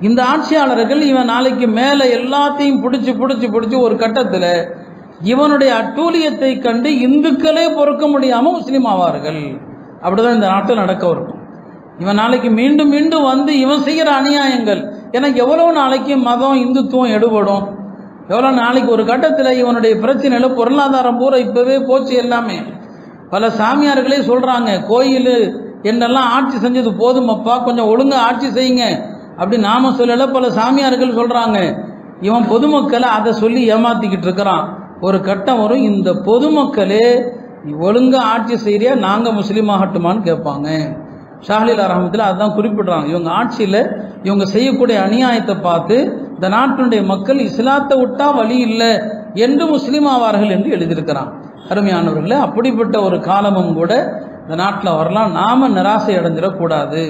இந்த ஆட்சியாளர்கள் இவன் நாளைக்கு மேலே எல்லாத்தையும் பிடிச்சி பிடிச்சி பிடிச்சி ஒரு கட்டத்தில் இவனுடைய அட்டூழியத்தை கண்டு இந்துக்களே பொறுக்க முடியாமல் முஸ்லீம் ஆவார்கள். அப்படிதான் இந்த நாட்டில் நடக்க இருக்கும் இவன் நாளைக்கு மீண்டும் மீண்டும் வந்து இவன் செய்கிற அநியாயங்கள். ஏன்னா எவ்வளோ நாளைக்கு மதம் இந்துத்துவம் எடுபடும்? எவ்வளோ நாளைக்கு ஒரு கட்டத்தில் இவனுடைய பிரச்சனையில் பொருளாதாரம் பூரா இப்போவே போச்சு எல்லாமே. பல சாமியார்களே சொல்கிறாங்க கோயில் என்னெல்லாம் ஆட்சி செஞ்சது போதுமப்பா கொஞ்சம் ஒழுங்காக ஆட்சி செய்யுங்க. அப்படி நாம சொல்லலை பல சாமியார்கள் சொல்கிறாங்க இவன் பொதுமக்களை அதை சொல்லி ஏமாத்திக்கிட்டு இருக்கிறான். ஒரு கட்டம் வரும் இந்த பொதுமக்களே ஒழுங்காக ஆட்சி செய்கிறியா நாங்கள் முஸ்லீம் ஆகட்டுமான்னு கேட்பாங்க. ஷாஹிலா அரகமத்தில் அதுதான் குறிப்பிடுறாங்க. இவங்க ஆட்சியில் இவங்க செய்யக்கூடிய அநியாயத்தை பார்த்து இந்த நாட்டினுடைய மக்கள் இஸ்லாத்தை விட்டா வழி இல்லை என்று முஸ்லீம் ஆவார்கள் என்று எழுதியிருக்கிறான். அருமையானவர்களே அப்படிப்பட்ட ஒரு காலமும் கூட இந்த நாட்டில் வரலாம். நாம நிராசை அடைஞ்சிடக்கூடாது.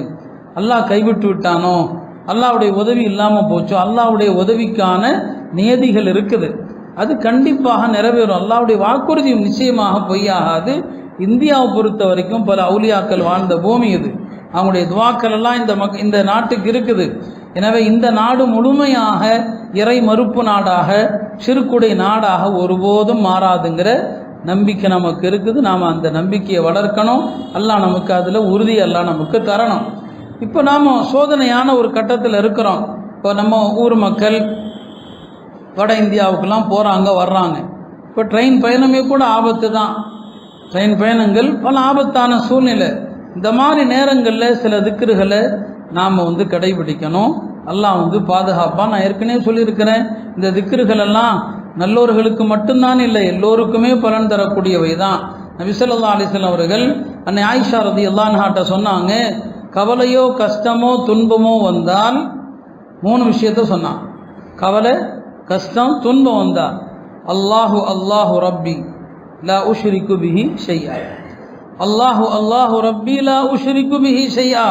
அல்லாஹ் கைவிட்டு விட்டானோ அல்லாவுடைய உதவி இல்லாமல் போச்சோ அல்லாவுடைய உதவிக்கான நியதிகள் இருக்குது. அது கண்டிப்பாக நிறைவேறும். அல்லாவுடைய வாக்குறுதியும் நிச்சயமாக பொய்யாகாது. இந்தியாவை பொறுத்த வரைக்கும் பல அவுலியாக்கள் வாழ்ந்த பூமி இது. அவங்களுடைய துவாக்கள் எல்லாம் இந்த மக் இந்த நாட்டுக்கு இருக்குது. எனவே இந்த நாடு முழுமையாக இறை மறுப்பு நாடாக சிறுக்குடை நாடாக ஒருபோதும் மாறாதுங்கிற நம்பிக்கை நமக்கு இருக்குது. நாம் அந்த நம்பிக்கையை வளர்க்கணும். அல்லாஹ் நமக்கு அதில் உறுதி எல்லாம் நமக்கு தரணும். இப்போ நாம் சோதனையான ஒரு கட்டத்தில் இருக்கிறோம். இப்போ நம்ம ஊர் மக்கள் வட இந்தியாவுக்கெல்லாம் போகிறாங்க வர்றாங்க. இப்போ ட்ரெயின் பயணமே கூட ஆபத்து தான். ட்ரெயின் பயணங்கள் பல ஆபத்தான சூழ்நிலை. இந்த மாதிரி நேரங்களில் சில திக்கர்களை நாம் வந்து கடைபிடிக்கணும். எல்லாம் வந்து பாதுகாப்பாக நான் ஏற்கனவே சொல்லியிருக்கிறேன் இந்த திக்கர்கள் எல்லாம் நல்லோர்களுக்கு மட்டும்தான் இல்லை எல்லோருக்குமே பலன் தரக்கூடியவை தான். நபிசல்லா அலிஸ்லாம் அவர்கள் அன்னை ஆயிஷா ரதி எல்லான்ஹாட்ட சொன்னாங்க கவலையோ கஷ்டமோ துன்பமோ வந்தால் மூணு விஷயத்த சொன்னான். கவலை கஷ்டம் துன்பம் வந்தா அல்லாஹு அல்லாஹு ரப்பி லா உஷ்ரிக்கு பிஹி ஷையா அல்லாஹு அல்லாஹு ரப்பி லா உஷ்ரிக்கு பிஹி ஷையா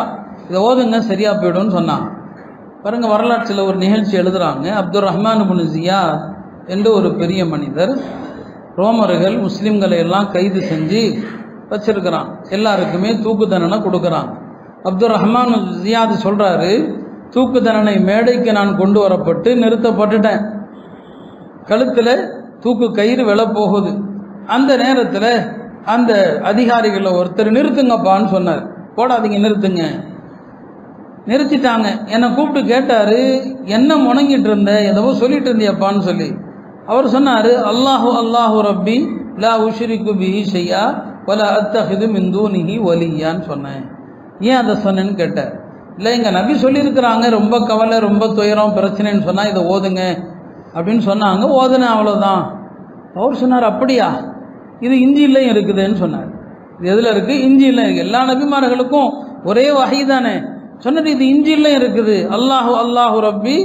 இதை ஓதுங்க சரியா போயிடும்னு சொன்னான். பாருங்க வரலாற்றில் ஒரு நிகழ்ச்சி எழுதுறாங்க. அப்துல் ரஹ்மான் முனிசியா என்று ஒரு பெரிய மனிதர் ரோமர்கள் முஸ்லீம்களை எல்லாம் கைது செஞ்சு வச்சிருக்கிறான். எல்லாருக்குமே தூக்கு தண்டனை கொடுக்குறான். அப்துல் ரஹ்மான் ஜியாத் சொல்கிறாரு தூக்கு தண்டனை மேடைக்கு நான் கொண்டு வரப்பட்டு நிறுத்தப்பட்டுட்டேன். கழுத்தில் தூக்கு கயிறு விழ போகுது. அந்த நேரத்தில் அந்த அதிகாரிகளில் ஒருத்தர் நிறுத்துங்கப்பான்னு சொன்னார். போடாதீங்க நிறுத்துங்க. நிறுத்திட்டாங்க. என்னை கூப்பிட்டு கேட்டார் என்ன முணங்கிட்டு இருந்த? எதவோ சொல்லிட்டு இருந்தியப்பான்னு சொல்லி. அவர் சொன்னார் அல்லாஹு அல்லாஹு ரப்பி லா உஷ்ரிக்கு பிஹி செய்யா வல அத்தஹிது மிந்து நிஹி ஒலியான்னு சொன்னேன். ஏன் அதை சொன்னேன்னு கேட்டார். இல்லை எங்கள் நபி சொல்லியிருக்கிறாங்க ரொம்ப கவலை ரொம்ப துயரம் பிரச்சனைன்னு சொன்னால் இதை ஓதுங்க அப்படின்னு சொன்னாங்க. ஓதுனேன் அவ்வளோதான் அவர் சொன்னார் அப்படியா? இது இஞ்சிலையும் இருக்குதுன்னு சொன்னார். இது எதில் இருக்குது இஞ்சியில் இருக்குது எல்லா நபிமார்களுக்கும் ஒரே வகை தானே. சொன்னது இது இஞ்சிலையும் இருக்குது. அல்லாஹு அல்லாஹு ரப்பி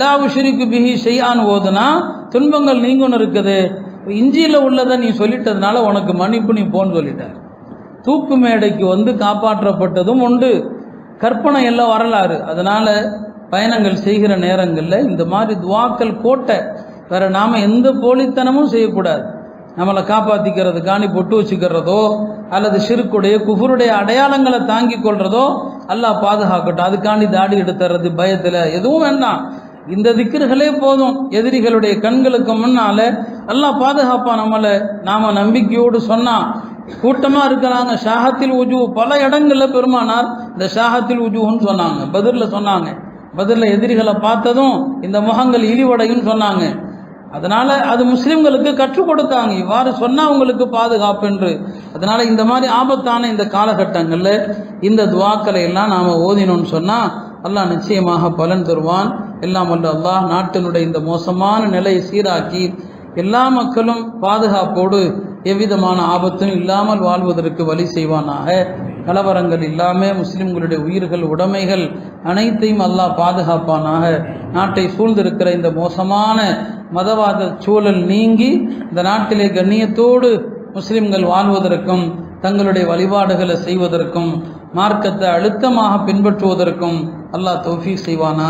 லா உஷரிக்கு பிஹி செய்யான்னு ஓதுனா துன்பங்கள் நீங்கன்னு இருக்குது. இஞ்சியில் உள்ளதை நீ சொல்லிட்டதுனால உனக்கு மன்னிப்பு நீ போன்னு சொல்லிட்டார். தூக்கு மேடைக்கு வந்து காப்பாற்றப்பட்டதும் உண்டு. கற்பனை எல்லாம் வரலாறு. அதனால் பயணங்கள் செய்கிற நேரங்களில் இந்த மாதிரி துவாக்கள் கோட்டை வேற நாம் எந்த போலித்தனமும் செய்யக்கூடாது. நம்மளை காப்பாற்றிக்கிறதுக்காண்டி பொட்டு வச்சுக்கிறதோ அல்லது சிறுக்குடைய குஃபருடைய அடையாளங்களை தாங்கி கொள்றதோ அல்லாஹ் பாதுகாக்கட்டும். அதுக்காண்டி தாடி எடுத்துறது பயத்தில் எதுவும் வேண்டாம். இந்த திக்கர்களே போதும். எதிரிகளுடைய கண்களுக்கு முன்னால நல்லா பாதுகாப்பாக நம்மளை நாம் நம்பிக்கையோடு சொன்னால் கூட்டமாக இருக்கிறாங்க ஷாகத்தில் உஜு பல இடங்களில் பெருமானார் இந்த ஷாகத்தில் உஜுன்னு சொன்னாங்க. பதிரில் சொன்னாங்க. பதிரில் எதிரிகளை பார்த்ததும் இந்த முகங்கள் இழிவடையும் சொன்னாங்க. அதனால் அது முஸ்லீம்களுக்கு கற்றுக் கொடுத்தாங்க. இவ்வாறு சொன்னால் அவங்களுக்கு பாதுகாப்பு என்று. அதனால் இந்த மாதிரி ஆபத்தான இந்த காலகட்டங்களில் இந்த துவாக்களை எல்லாம் நாம் ஓதினோம்னு சொன்னால் அல்லாஹ் நிச்சயமாக பலன் தருவான். எல்லாம் வல்ல அல்லாஹ் நாட்டினுடைய இந்த மோசமான நிலையை சீராக்கி எல்லா மக்களும் பாதுகாப்போடு எவ்விதமான ஆபத்தும் இல்லாமல் வாழ்வதற்கு வழி செய்வானாக? கலவரங்கள் இல்லாமல் முஸ்லிம்களுடைய உயிர்கள் உடைமைகள் அனைத்தையும் அல்லாஹ் பாதுகாப்பானாக? நாட்டை சூழ்ந்திருக்கிற இந்த மோசமான மதவாத சூழல் நீங்கி இந்த நாட்டிலே கண்ணியத்தோடு முஸ்லிம்கள் வாழ்வதற்கும் தங்களுடைய வழிபாடுகளை செய்வதற்கும் மார்க்கத்தை அழுத்தமாக பின்பற்றுவதற்கும் அல்லாஹ் தௌஃபீக் செய்வானா?